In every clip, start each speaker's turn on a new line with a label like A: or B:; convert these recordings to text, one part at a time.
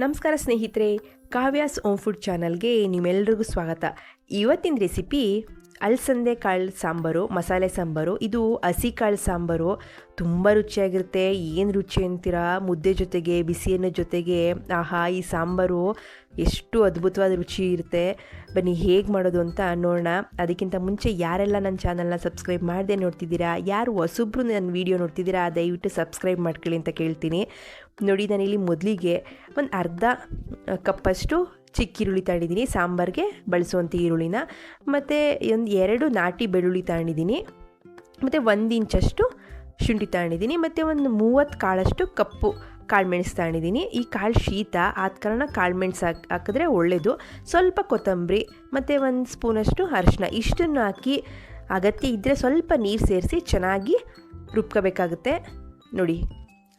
A: ನಮಸ್ಕಾರ ಸ್ನೇಹಿತರೆ Kavya's ohm food ಚಾನಲ್ಗೆ ನಿಮ್ಮೆಲ್ಲರಿಗೂ ಸ್ವಾಗತ. ಇವತ್ತಿನ ರೆಸಿಪಿ ಅಲಸಂದೆ ಕಾಳು ಸಾಂಬಾರು, ಮಸಾಲೆ ಸಾಂಬಾರು, ಇದು ಹಸಿ ಕಾಳು ಸಾಂಬಾರು. ತುಂಬ ರುಚಿಯಾಗಿರುತ್ತೆ. ಏನು ರುಚಿ ಅಂತೀರಾ? ಮುದ್ದೆ ಜೊತೆಗೆ ಬಿಸಿಯನ್ನ ಜೊತೆಗೆ, ಆಹಾ, ಈ ಸಾಂಬಾರು ಎಷ್ಟು ಅದ್ಭುತವಾದ ರುಚಿ ಇರುತ್ತೆ. ಬನ್ನಿ, ಹೇಗೆ ಮಾಡೋದು ಅಂತ ನೋಡೋಣ. ಅದಕ್ಕಿಂತ ಮುಂಚೆ ಯಾರೆಲ್ಲ ನನ್ನ ಚಾನಲ್ನ ಸಬ್ಸ್ಕ್ರೈಬ್ ಮಾಡದೆ ನೋಡ್ತಿದ್ದೀರಾ, ಯಾರು ಹೊಸೊಬ್ರು ನನ್ನ ವೀಡಿಯೋ ನೋಡ್ತಿದ್ದೀರಾ, ದಯವಿಟ್ಟು ಸಬ್ಸ್ಕ್ರೈಬ್ ಮಾಡ್ಕೊಳ್ಳಿ ಅಂತ ಕೇಳ್ತೀನಿ. ನೋಡಿ, ನಾನಿಲ್ಲಿ ಮೊದಲಿಗೆ ಒಂದು ಅರ್ಧ ಕಪ್ಪಷ್ಟು ಚಿಕ್ಕ ಈರುಳ್ಳಿ ತಗೊಂಡಿದ್ದೀನಿ, ಸಾಂಬಾರಿಗೆ ಬಳಸುವಂಥ ಈರುಳ್ಳಿನ. ಮತ್ತು ಒಂದು ಎರಡು ನಾಟಿ ಬೆಳ್ಳುಳ್ಳಿ ತಗೊಂಡಿದ್ದೀನಿ. ಮತ್ತು ಒಂದು ಇಂಚಷ್ಟು ಶುಂಠಿ ತಗೊಂಡಿದ್ದೀನಿ. ಮತ್ತು ಒಂದು ಮೂವತ್ತು ಕಾಳಷ್ಟು ಕಪ್ಪು ಕಾಳುಮೆಣಸು ತಗೊಂಡಿದ್ದೀನಿ. ಈ ಕಾಳು ಶೀತ ಆದ ಕಾರಣ ಕಾಳು ಮೆಣಸು ಹಾಕಿ, ಹಾಕಿದ್ರೆ ಒಳ್ಳೆಯದು ಸ್ವಲ್ಪ ಕೊತ್ತಂಬರಿ, ಮತ್ತು ಒಂದು ಸ್ಪೂನಷ್ಟು ಅರಿಶಿನ ಇಷ್ಟನ್ನು ಹಾಕಿ ಅಗತ್ಯ ಇದ್ದರೆ ಸ್ವಲ್ಪ ನೀರು ಸೇರಿಸಿ ಚೆನ್ನಾಗಿ ರುಬ್ಕೋಬೇಕಾಗುತ್ತೆ. ನೋಡಿ.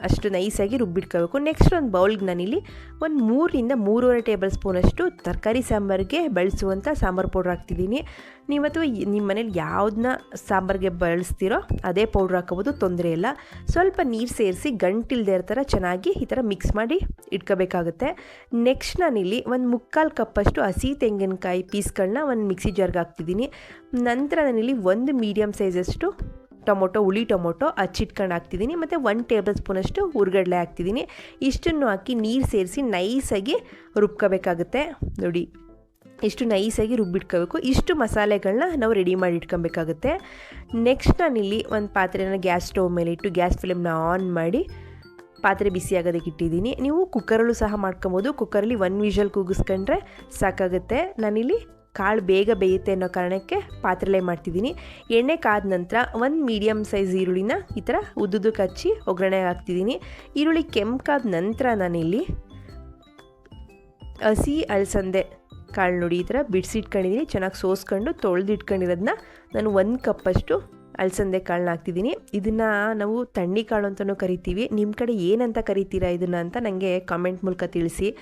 A: ಅಷ್ಟು ನೈಸಾಗಿ ರುಬ್ಬಿಟ್ಕೋಬೇಕು ನೆಕ್ಸ್ಟ್ ಒಂದು ಬೌಲ್ಗೆ ನಾನಿಲ್ಲಿ ಒಂದು ಮೂರರಿಂದ ಮೂರುವರೆ ಟೇಬಲ್ ಸ್ಪೂನಷ್ಟು ತರಕಾರಿ ಸಾಂಬಾರಿಗೆ ಬಳಸುವಂಥ ಸಾಂಬಾರು ಪೌಡ್ರ್ ಹಾಕ್ತಿದ್ದೀನಿ. ನೀವು ಅಥವಾ ನಿಮ್ಮ ಮನೇಲಿ ಯಾವುದನ್ನ ಸಾಂಬಾರಿಗೆ ಬಳಸ್ತೀರೋ ಅದೇ ಪೌಡ್ರ್ ಹಾಕೋಬೋದು, ತೊಂದರೆ ಇಲ್ಲ. ಸ್ವಲ್ಪ ನೀರು ಸೇರಿಸಿ ಗಂಟಿಲ್ದೇ ಇರೋ ಚೆನ್ನಾಗಿ ಈ ಥರ ಮಿಕ್ಸ್ ಮಾಡಿ ಇಟ್ಕೋಬೇಕಾಗುತ್ತೆ. ನೆಕ್ಸ್ಟ್ ನಾನಿಲ್ಲಿ ಒಂದು ಮುಕ್ಕಾಲು ಕಪ್ಪಷ್ಟು ಹಸಿ ತೆಂಗಿನಕಾಯಿ ಪೀಸ್ಗಳನ್ನ ಒಂದು ಮಿಕ್ಸಿ ಜಾರ್ಗೆ ಹಾಕ್ತಿದ್ದೀನಿ. ನಂತರ ನಾನಿಲ್ಲಿ ಒಂದು ಮೀಡಿಯಮ್ ಸೈಜಷ್ಟು ಟೊಮೊಟೊ, ಹುಳಿ ಟೊಮೊಟೊ ಹಚ್ಚಿಟ್ಕೊಂಡು ಹಾಕ್ತಿದ್ದೀನಿ ಮತ್ತು ಒನ್ ಟೇಬಲ್ ಸ್ಪೂನಷ್ಟು ಹುರ್ಗಡ್ಲೆ ಹಾಕ್ತಿದ್ದೀನಿ ಇಷ್ಟನ್ನು ಹಾಕಿ ನೀರು ಸೇರಿಸಿ ನೈಸಾಗಿ ರುಬ್ಕೋಬೇಕಾಗುತ್ತೆ. ನೋಡಿ, ಇಷ್ಟು ನೈಸಾಗಿ ರುಬ್ಬಿಟ್ಕೋಬೇಕು. ಇಷ್ಟು ಮಸಾಲೆಗಳನ್ನ ನಾವು ರೆಡಿ ಮಾಡಿ ಇಟ್ಕೊಬೇಕಾಗುತ್ತೆ. ನೆಕ್ಸ್ಟ್ ನಾನಿಲ್ಲಿ ಒಂದು ಪಾತ್ರೆನ ಗ್ಯಾಸ್ ಸ್ಟವ್ ಮೇಲೆ ಇಟ್ಟು, ಗ್ಯಾಸ್ ಫ್ಲೇಮ್ನ ಆನ್ ಮಾಡಿ ಪಾತ್ರೆ ಬಿಸಿ ಆಗೋದಕ್ಕೆ ಇಟ್ಟಿದ್ದೀನಿ ನೀವು ಕುಕ್ಕರಲ್ಲೂ ಸಹ ಮಾಡ್ಕೊಬೋದು. ಕುಕ್ಕರಲ್ಲಿ ಒನ್ ವಿಷಲ್ ಕೂಗಿಸ್ಕೊಂಡ್ರೆ ಸಾಕಾಗುತ್ತೆ. ನಾನಿಲ್ಲಿ ಕಾಳು ಬೇಗ ಬೇಯುತ್ತೆ ಅನ್ನೋ ಕಾರಣಕ್ಕೆ ಪಾತ್ರೆಲೇ ಮಾಡ್ತಿದ್ದೀನಿ. ಎಣ್ಣೆ ಕಾದ ನಂತರ ಒಂದು ಮೀಡಿಯಮ್ ಸೈಜ್ ಈರುಳ್ಳಿನ ಈ ಥರ ಉದ್ದುದಕ್ಕೆ ಕಚ್ಚಿ ಒಗ್ಗರಣೆ ಹಾಕ್ತಿದ್ದೀನಿ. ಈರುಳ್ಳಿ ಕೆಂಪಾದ ನಂತರ ನಾನಿಲ್ಲಿ ಹಸಿ ಅಲಸಂದೆ ಕಾಳು ನುಡಿ ಈ ಥರ ಬಿಡಿಸಿಟ್ಕೊಂಡಿದ್ದೀನಿ ಚೆನ್ನಾಗಿ ಸೋಸ್ಕೊಂಡು ತೊಳೆದಿಟ್ಕೊಂಡಿರೋದನ್ನ ನಾನು ಒಂದು ಕಪ್ಪಷ್ಟು ಅಲಸಂದೆ ಕಾಳನ್ನ ಹಾಕ್ತಿದ್ದೀನಿ. ಇದನ್ನು ನಾವು ತಣ್ಣಿ ಕಾಳು ಅಂತಲೂ ಕರಿತೀವಿ. ನಿಮ್ಮ ಕಡೆ ಏನಂತ ಕರಿತೀರಾ ಇದನ್ನು ಅಂತ ನನಗೆ ಕಾಮೆಂಟ್ ಮೂಲಕ ತಿಳಿಸಿ.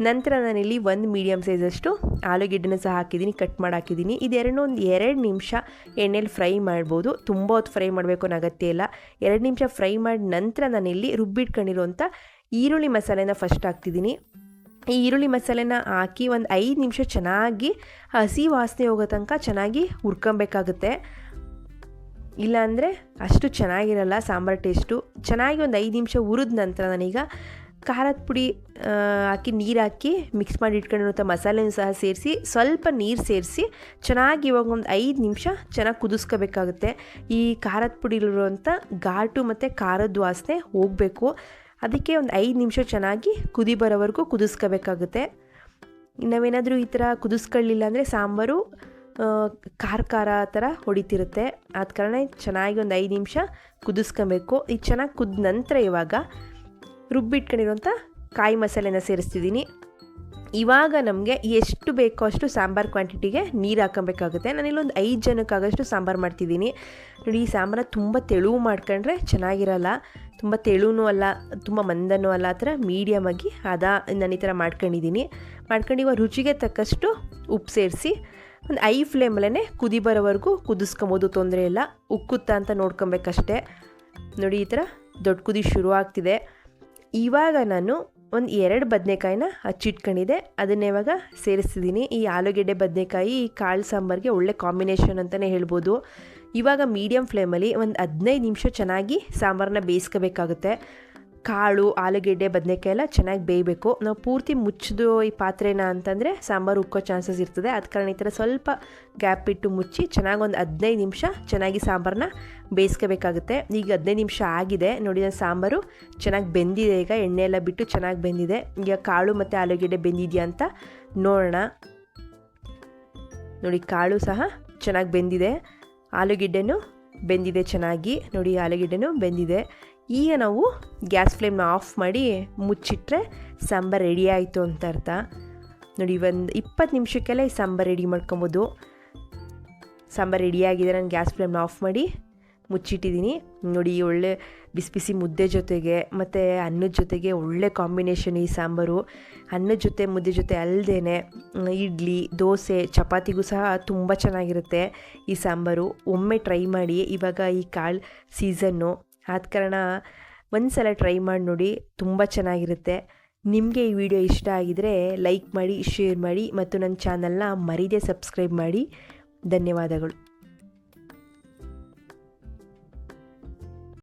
A: ನಂತರ ನಾನಿಲ್ಲಿ ಒಂದು ಮೀಡಿಯಮ್ ಸೈಜಷ್ಟು ಆಲೂಗೆಡ್ಡೆನ ಸಹ ಹಾಕಿದ್ದೀನಿ ಕಟ್ ಮಾಡಿ ಹಾಕಿದ್ದೀನಿ. ಇದೆರಡನ್ನೂ ಒಂದು ಎರಡು ನಿಮಿಷ ಎಣ್ಣೆಲಿ ಫ್ರೈ ಮಾಡ್ಬೋದು. ತುಂಬ ಹೊತ್ತು ಫ್ರೈ ಮಾಡಬೇಕು ಅನ್ನೋ ಅಗತ್ಯ ಇಲ್ಲ. ಎರಡು ನಿಮಿಷ ಫ್ರೈ ಮಾಡಿ ನಂತರ ನಾನಿಲ್ಲಿ ರುಬ್ಬಿಟ್ಕೊಂಡಿರುವಂಥ ಈರುಳ್ಳಿ ಮಸಾಲೆನ ಫಸ್ಟ್ ಹಾಕ್ತಿದ್ದೀನಿ. ಈ ಈರುಳ್ಳಿ ಮಸಾಲೆನ ಹಾಕಿ ಒಂದು ಐದು ನಿಮಿಷ ಚೆನ್ನಾಗಿ ಹಸಿ ವಾಸನೆ ಹೋಗೋ ತನಕ ಚೆನ್ನಾಗಿ ಹುರ್ಕೊಬೇಕಾಗುತ್ತೆ. ಇಲ್ಲಾಂದರೆ ಅಷ್ಟು ಚೆನ್ನಾಗಿರಲ್ಲ ಸಾಂಬಾರು ಟೇಸ್ಟು ಚೆನ್ನಾಗಿ ಒಂದು ಐದು ನಿಮಿಷ ಹುರಿದ ನಂತರ ನಾನೀಗ ಖಾರದ ಪುಡಿ ಹಾಕಿ ನೀರು ಹಾಕಿ ಮಿಕ್ಸ್ ಮಾಡಿ ಇಟ್ಕೊಂಡಿರುವಂಥ ಮಸಾಲೆನೂ ಸಹ ಸೇರಿಸಿ ಸ್ವಲ್ಪ ನೀರು ಸೇರಿಸಿ ಚೆನ್ನಾಗಿ ಇವಾಗ ಒಂದು ಐದು ನಿಮಿಷ ಚೆನ್ನಾಗಿ ಕುದಿಸ್ಕೋಬೇಕಾಗುತ್ತೆ. ಈ ಖಾರದ ಪುಡಿಲಿರುವಂಥ ಘಾಟು ಮತ್ತು ಖಾರದ ವಾಸನೆ ಹೋಗಬೇಕು. ಅದಕ್ಕೆ ಒಂದು ಐದು ನಿಮಿಷ ಚೆನ್ನಾಗಿ ಕುದಿ ಬರೋವರೆಗೂ ಕುದಿಸ್ಕೋಬೇಕಾಗುತ್ತೆ. ನಾವೇನಾದರೂ ಈ ಥರ ಕುದಿಸ್ಕೊಳ್ಳಿಲ್ಲ ಅಂದರೆ ಸಾಂಬಾರು ಖಾರ ಖಾರ ಥರ ಹೊಡಿತಿರುತ್ತೆ. ಆದ ಕಾರಣ ಚೆನ್ನಾಗಿ ಒಂದು ಐದು ನಿಮಿಷ ಕುದಿಸ್ಕೊಬೇಕು. ಇದು ಚೆನ್ನಾಗಿ ಕುದ್ದ ನಂತರ ಇವಾಗ ರುಬ್ಬಿಟ್ಕೊಂಡಿರೋಂಥ ಕಾಯಿ ಮಸಾಲೆನ ಸೇರಿಸ್ತಿದ್ದೀನಿ. ಇವಾಗ ನಮಗೆ ಎಷ್ಟು ಬೇಕೋ ಅಷ್ಟು ಸಾಂಬಾರು ಕ್ವಾಂಟಿಟಿಗೆ ನೀರು ಹಾಕೊಬೇಕಾಗುತ್ತೆ. ನಾನಿಲ್ಲೊಂದು ಐದು ಜನಕ್ಕಾಗಷ್ಟು ಸಾಂಬಾರು ಮಾಡ್ತಿದ್ದೀನಿ. ನೋಡಿ, ಈ ಸಾಂಬಾರ ತುಂಬ ತೆಳುವು ಮಾಡ್ಕೊಂಡ್ರೆ ಚೆನ್ನಾಗಿರಲ್ಲ. ತುಂಬ ತೆಳುವೂ ಅಲ್ಲ, ತುಂಬ ಮಂದನೂ ಅಲ್ಲ, ಆ ಥರ ಮೀಡಿಯಮಾಗಿ ಅದ ನಾನು ಈ ಥರ ಮಾಡ್ಕೊಂಡಿದ್ದೀನಿ. ಮಾಡ್ಕೊಂಡು ಇವಾಗ ರುಚಿಗೆ ತಕ್ಕಷ್ಟು ಉಪ್ಪು ಸೇರಿಸಿ, ಒಂದು ಐ ಫ್ಲೇಮಲ್ಲೇ ಕುದಿ ಬರೋವರೆಗೂ ಕುದಿಸ್ಕೊಬೋದು, ತೊಂದರೆ ಇಲ್ಲ. ಉಕ್ಕುತ್ತಾ ಅಂತ ನೋಡ್ಕೊಬೇಕಷ್ಟೇ. ನೋಡಿ, ಈ ಥರ ದೊಡ್ಡ ಕುದಿ ಶುರು ಆಗ್ತಿದೆ ಇವಾಗ ನಾನು ಒಂದು ಎರಡು ಬದನೆಕಾಯಿನ ಹಚ್ಚಿಟ್ಕೊಂಡಿದ್ದೆ. ಅದನ್ನೇ ಇವಾಗ ಸೇರಿಸ್ತಿದ್ದೀನಿ ಈ ಆಲೂಗೆಡ್ಡೆ ಬದನೆಕಾಯಿ, ಈ ಕಾಳು ಸಾಂಬಾರಿಗೆ ಒಳ್ಳೆ ಕಾಂಬಿನೇಷನ್ ಅಂತಲೇ ಹೇಳ್ಬೋದು. ಇವಾಗ ಮೀಡಿಯಮ್ ಫ್ಲೇಮಲ್ಲಿ ಒಂದು ಹದಿನೈದು ನಿಮಿಷ ಚೆನ್ನಾಗಿ ಸಾಂಬಾರನ್ನ ಬೇಯಿಸ್ಕೋಬೇಕಾಗುತ್ತೆ. ಕಾಳು, ಆಲೂಗೆಡ್ಡೆ ಬದನೆಕಾಯಿ ಎಲ್ಲ ಚೆನ್ನಾಗಿ ಬೇಯಬೇಕು. ನಾವು ಪೂರ್ತಿ ಮುಚ್ಚಿದು ಈ ಪಾತ್ರೆನ ಅಂತಂದರೆ ಸಾಂಬಾರು ಉಕ್ಕೋ ಚಾನ್ಸಸ್ ಇರ್ತದೆ. ಅದ ಕಾರಣ ಈ ಥರ ಸ್ವಲ್ಪ ಗ್ಯಾಪ್ ಇಟ್ಟು ಮುಚ್ಚಿ ಚೆನ್ನಾಗಿ ಒಂದು ಹದಿನೈದು ನಿಮಿಷ ಚೆನ್ನಾಗಿ ಸಾಂಬಾರನ್ನ ಬೇಯಿಸ್ಕೋಬೇಕಾಗುತ್ತೆ. ಈಗ ಹದಿನೈದು ನಿಮಿಷ ಆಗಿದೆ. ನೋಡಿ, ನಾನು ಸಾಂಬಾರು ಚೆನ್ನಾಗಿ ಬೆಂದಿದೆ. ಈಗ ಎಣ್ಣೆ ಎಲ್ಲ ಬಿಟ್ಟು ಚೆನ್ನಾಗಿ ಬೆಂದಿದೆ. ಈಗ ಕಾಳು ಮತ್ತು ಆಲೂಗೆಡ್ಡೆ ಬೆಂದಿದೆಯಾ ಅಂತ ನೋಡೋಣ. ನೋಡಿ, ಕಾಳು ಸಹ ಚೆನ್ನಾಗಿ ಬೆಂದಿದೆ. ಆಲೂಗೆಡ್ಡೆನೂ ಬೆಂದಿದೆ ಚೆನ್ನಾಗಿ. ನೋಡಿ ಆಲೂಗೆಡ್ಡೆನೂ ಬೆಂದಿದೆ. ಈಗ ನಾವು ಗ್ಯಾಸ್ ಫ್ಲೇಮ್ನ ಆಫ್ ಮಾಡಿ ಮುಚ್ಚಿಟ್ರೆ ಸಾಂಬಾರು ರೆಡಿ ಆಯಿತು ಅಂತ ಅರ್ಥ. ನೋಡಿ, ಒಂದು ಇಪ್ಪತ್ತು ನಿಮಿಷಕ್ಕೆಲ್ಲ ಈ ಸಾಂಬಾರು ರೆಡಿ ಮಾಡ್ಕೊಬೋದು. ಸಾಂಬಾರು ರೆಡಿಯಾಗಿದೆ ನಾನು ಗ್ಯಾಸ್ ಫ್ಲೇಮ್ನ ಆಫ್ ಮಾಡಿ ಮುಚ್ಚಿಟ್ಟಿದ್ದೀನಿ. ನೋಡಿ ಒಳ್ಳೆ ಬಿಸಿ ಬಿಸಿ ಮುದ್ದೆ ಜೊತೆಗೆ ಮತ್ತು ಅನ್ನದ ಜೊತೆಗೆ ಒಳ್ಳೆ ಕಾಂಬಿನೇಷನ್ ಈ ಸಾಂಬಾರು. ಅನ್ನದ ಜೊತೆ, ಮುದ್ದೆ ಜೊತೆ ಅಲ್ಲದೇ ಇಡ್ಲಿ, ದೋಸೆ, ಚಪಾತಿಗೂ ಸಹ ತುಂಬ ಚೆನ್ನಾಗಿರುತ್ತೆ ಈ ಸಾಂಬಾರು. ಒಮ್ಮೆ ಟ್ರೈ ಮಾಡಿ, ಇವಾಗ ಈ ಕಾಳು ಸೀಸನ್ನು ಆದ ಕಾರಣ ಒಂದು ಸಲ ಟ್ರೈ ಮಾಡಿ ನೋಡಿ, ತುಂಬ ಚೆನ್ನಾಗಿರುತ್ತೆ. ನಿಮಗೆ ಈ ವಿಡಿಯೋ ಇಷ್ಟ ಆಗಿದರೆ ಲೈಕ್ ಮಾಡಿ ಶೇರ್ ಮಾಡಿ, ಮತ್ತು ನನ್ನ ಚಾನಲ್ನ ಮರೀದೆ ಸಬ್ಸ್ಕ್ರೈಬ್ ಮಾಡಿ. ಧನ್ಯವಾದಗಳು.